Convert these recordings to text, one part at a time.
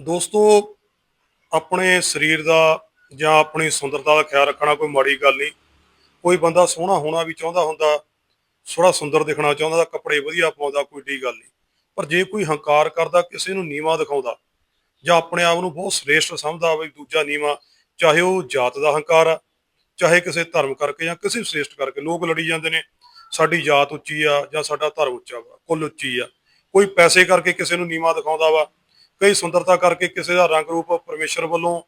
ਦੋਸਤੋ, ਆਪਣੇ ਸਰੀਰ ਦਾ ਜਾਂ ਆਪਣੀ ਸੁੰਦਰਤਾ ਦਾ ਖਿਆਲ ਰੱਖਣਾ ਕੋਈ ਮਾੜੀ ਗੱਲ ਨਹੀਂ। ਕੋਈ ਬੰਦਾ ਸੋਹਣਾ ਹੋਣਾ ਵੀ ਚਾਹੁੰਦਾ ਹੁੰਦਾ ਥੋੜਾ ਸੁੰਦਰ ਦਿਖਣਾ ਚਾਹੁੰਦਾ, ਤਾਂ ਕੱਪੜੇ ਵਧੀਆ ਪਾਉਂਦਾ, ਕੋਈ ਢੀ ਗੱਲ ਨਹੀਂ। ਪਰ ਜੇ ਕੋਈ ਹੰਕਾਰ ਕਰਦਾ, ਕਿਸੇ ਨੂੰ ਨੀਵਾ ਦਿਖਾਉਂਦਾ, ਜਾਂ ਆਪਣੇ ਆਪ ਨੂੰ ਬਹੁਤ ਸ੍ਰੇਸ਼ਟ ਸਮਝਦਾ ਵੀ ਦੂਜਾ ਨੀਵਾ, ਚਾਹੇ ਉਹ ਜਾਤ ਦਾ ਹੰਕਾਰ ਆ, ਚਾਹੇ ਕਿਸੇ ਧਰਮ ਕਰਕੇ ਜਾਂ ਕਿਸੇ ਸ੍ਰੇਸ਼ਟ ਕਰਕੇ, ਲੋਕ ਲੜੀ ਜਾਂਦੇ ਨੇ, ਸਾਡੀ ਜਾਤ ਉੱਚੀ ਆ ਜਾਂ ਸਾਡਾ ਧਰਮ ਉੱਚਾ ਵਾ, ਕੁੱਲ ਉੱਚੀ ਆ। ਕੋਈ ਪੈਸੇ ਕਰਕੇ ਕਿਸੇ ਨੂੰ ਨੀਵਾ ਦਿਖਾਉਂਦਾ ਵਾ ਕਈ ਸੁੰਦਰਤਾ ਕਰਕੇ ਕਿਸੇ ਦਾ ਰੰਗ ਰੂਪ ਪਰਮੇਸ਼ਰ ਵੱਲੋਂ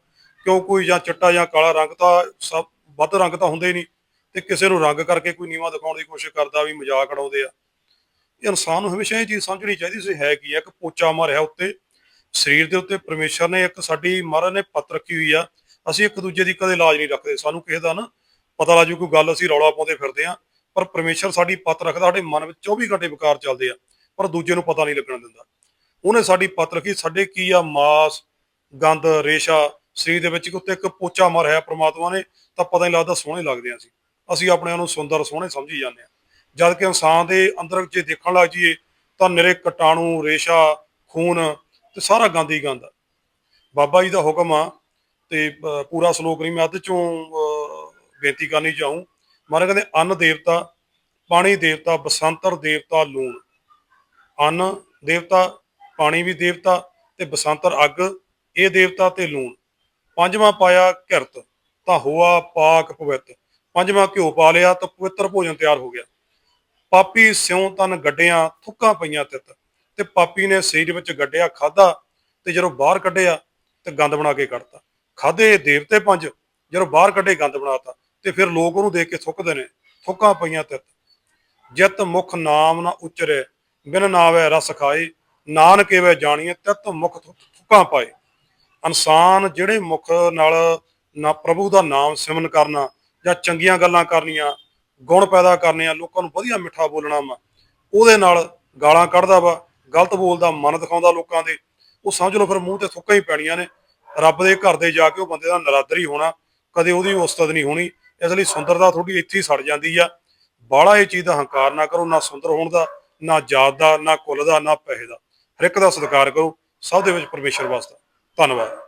ਕਿਉਂ ਕੋਈ ਜਾਂ ਚਿੱਟਾ ਜਾਂ ਕਾਲਾ ਰੰਗ ਤਾਂ ਸਭ ਵੱਧ ਰੰਗ ਤਾਂ ਹੁੰਦੇ ਹੀ ਨਹੀਂ ਤੇ ਕਿਸੇ ਨੂੰ ਰੰਗ ਕਰਕੇ ਕੋਈ ਨੀਵਾ ਦਿਖਾਉਣ ਦੀ ਕੋਸ਼ਿਸ਼ ਕਰਦਾ ਵੀ ਮਜ਼ਾਕ ਉਡਾਉਂਦੇ ਆ। ਇਨਸਾਨ ਨੂੰ ਹਮੇਸ਼ਾ ਇਹ ਚੀਜ਼ ਸਮਝਣੀ ਚਾਹੀਦੀ ਸੀ, ਹੈ ਕੀ ਆ? ਇੱਕ ਪੋਚਾ ਮਾਰਿਆ ਉੱਤੇ, ਸਰੀਰ ਦੇ ਉੱਤੇ ਪਰਮੇਸ਼ਰ ਨੇ ਇੱਕ ਸਾਡੀ ਮਹਾਰਾਜ ਨੇ ਪੱਤ ਰੱਖੀ ਹੋਈ ਆ। ਅਸੀਂ ਇੱਕ ਦੂਜੇ ਦੀ ਕਦੇ ਲਾਜ ਨਹੀਂ ਰੱਖਦੇ। ਸਾਨੂੰ ਕਿਸੇ ਦਾ ਨਾ ਪਤਾ ਲੱਜੂ ਕੋਈ ਗੱਲ ਅਸੀਂ ਰੌਲਾ ਪਾਉਂਦੇ ਫਿਰਦੇ ਆ, ਪਰ ਪਰਮੇਸ਼ਰ ਸਾਡੀ ਪੱਤ ਰੱਖਦਾ, ਸਾਡੇ ਮਨ ਵਿੱਚ 24 ਘੰਟੇ ਵਿਕਾਰ ਚੱਲਦੇ ਆ, ਪਰ ਦੂਜੇ ਨੂੰ ਪਤਾ ਨਹੀਂ ਲੱਗਣ ਦਿੰਦਾ। ਉਹਨੇ ਸਾਡੀ ਪੱਤ ਰੱਖੀ, ਸਾਡੇ ਕੀ ਆ ਮਾਸ, ਗੰਦ, ਰੇਸ਼ਾ, ਸਰੀਰ ਦੇ ਵਿੱਚ ਉੱਤੇ ਇੱਕ ਪੋਚਾ ਮਾਰਿਆ ਪ੍ਰਮਾਤਮਾ ਨੇ, ਤਾਂ ਪਤਾ ਨਹੀਂ ਲੱਗਦਾ ਸੋਹਣੇ ਲੱਗਦੇ ਆ ਅਸੀਂ। ਅਸੀਂ ਆਪਣੇ ਆਪ ਨੂੰ ਸੁੰਦਰ, ਸੋਹਣੇ ਸਮਝੀ ਜਾਂਦੇ ਆ। ਜਦ ਕਿ ਇਨਸਾਨ ਦੇ ਅੰਦਰ ਜੇ ਦੇਖਣ ਲੱਗ ਜਾਈਏ, ਤਾਂ ਨਿਰੇ ਕਟਾਣੂ, ਰੇਸ਼ਾ, ਖੂਨ ਤੇ ਸਾਰਾ ਗੰਦ ਹੀ ਗੰਦ ਆ। ਬਾਬਾ ਜੀ ਦਾ ਹੁਕਮ ਆ ਤੇ ਪੂਰਾ ਸ਼ਲੋਕ ਨਹੀਂ, ਮੈਂ ਅੱਧ ਚੋਂ ਬੇਨਤੀ ਕਰਨੀ ਚਾਹੂੰ। ਮਹਾਰਾਜ ਕਹਿੰਦੇ, ਅੰਨ ਦੇਵਤਾ, ਪਾਣੀ ਦੇਵਤਾ, ਬਸੰਤਰ ਦੇਵਤਾ, ਲੂਣ। ਅੰਨ ਦੇਵਤਾ ਪਾਣੀ ਵੀ ਦੇਵਤਾ ਤੇ ਬਸੰਤਰ ਅੱਗ, ਇਹ ਦੇਵਤਾ ਤੇ ਲੂਣ। ਪੰਜਵਾਂ ਪਾਇਆ ਕਿਰਤ ਤਾਂ ਹੋਆ ਪਾਕ ਪਵਿੱਤ। ਪੰਜਵਾਂ ਘਿਓ ਪਾ ਲਿਆ ਤਾਂ ਪਵਿੱਤਰ ਭੋਜਨ ਤਿਆਰ ਹੋ ਗਿਆ। ਪਾਪੀ ਸਿਉ ਤਨ ਗੱਡਿਆਂ ਥੁੱਕਾਂ ਪਈਆਂ ਤਿੱਤ। ਤੇ ਪਾਪੀ ਨੇ ਸਰੀਰ ਵਿੱਚ ਗੱਡਿਆ ਖਾਦਾ ਤੇ ਜਦੋਂ ਬਾਹਰ ਕੱਢਿਆ ਤੇ ਗੰਦ ਬਣਾ ਕੇ ਕੱਢਤਾ। ਖਾਦੇ ਦੇਵਤੇ ਪੰਜ, ਜਦੋਂ ਬਾਹਰ ਕੱਢੇ ਗੰਦ ਬਣਾਤਾ ਤੇ ਫਿਰ ਲੋਕ ਉਹਨੂੰ ਦੇਖ ਕੇ ਥੁੱਕਦੇ ਨੇ, ਥੁੱਕਾਂ ਪਈਆਂ ਤਿੱਤ। ਜਿਤ ਮੁਖ ਨਾਮ ਨਾ ਉਚਰੇ, ਬਿਨ ਨਾਵੇ ਰਸ ਖਾਏ ਨਾਨਕ ਵੇ ਜਾਣੀਏ ਤਿਤ ਮੁਖ ਥੁ- ਥੁੱਕਾਂ ਪਾਏ। ਇਨਸਾਨ ਜਿਹੜੇ ਮੁਖ ਨਾਲ ਨਾ ਪ੍ਰਭੂ ਦਾ ਨਾਮ ਸਿਮਨ ਕਰਨਾ ਜਾਂ ਚੰਗੀਆਂ ਗੱਲਾਂ ਕਰਨੀਆਂ, ਗੁਣ ਪੈਦਾ ਕਰਨੇ ਆ, ਲੋਕਾਂ ਨੂੰ ਵਧੀਆ ਮਿੱਠਾ ਬੋਲਣਾ ਵਾ, ਉਹਦੇ ਨਾਲ ਗਾਲਾਂ ਕੱਢਦਾ ਵਾ, ਗਲਤ ਬੋਲਦਾ, ਮਨ ਦਿਖਾਉਂਦਾ ਲੋਕਾਂ ਦੇ, ਉਹ ਸਮਝ ਲਓ ਫਿਰ ਮੂੰਹ ਤੇ ਥੁੱਕਾਂ ਹੀ ਪੈਣੀਆਂ ਨੇ। ਰੱਬ ਦੇ ਘਰ ਦੇ ਜਾ ਕੇ ਉਹ ਬੰਦੇ ਦਾ ਨਰਾਦਰ ਹੀ ਹੋਣਾ, ਕਦੇ ਉਹਦੀ ਉਸਤਤ ਨਹੀਂ ਹੋਣੀ, ਇਸ ਲਈ ਸੁੰਦਰਤਾ ਥੋੜੀ ਇੱਥੇ ਹੀ ਸੜ ਜਾਂਦੀ ਆ। ਬਾਹਲਾ ਇਹ ਚੀਜ਼ ਦਾ ਹੰਕਾਰ ਨਾ ਕਰੋ, ਨਾ ਸੁੰਦਰ ਹੋਣ ਦਾ, ਨਾ ਜਾਤ ਦਾ, ਨਾ ਕੁੱਲ ਦਾ, ਨਾ ਪੈਸੇ ਦਾ। ਹਰ ਇੱਕ ਦਾ ਸਤਿਕਾਰ ਕਰੋ। ਸਭ ਦੇ ਵਿੱਚ ਪਰਮੇਸ਼ਰ ਵਾਸਤਾ। ਧੰਨਵਾਦ।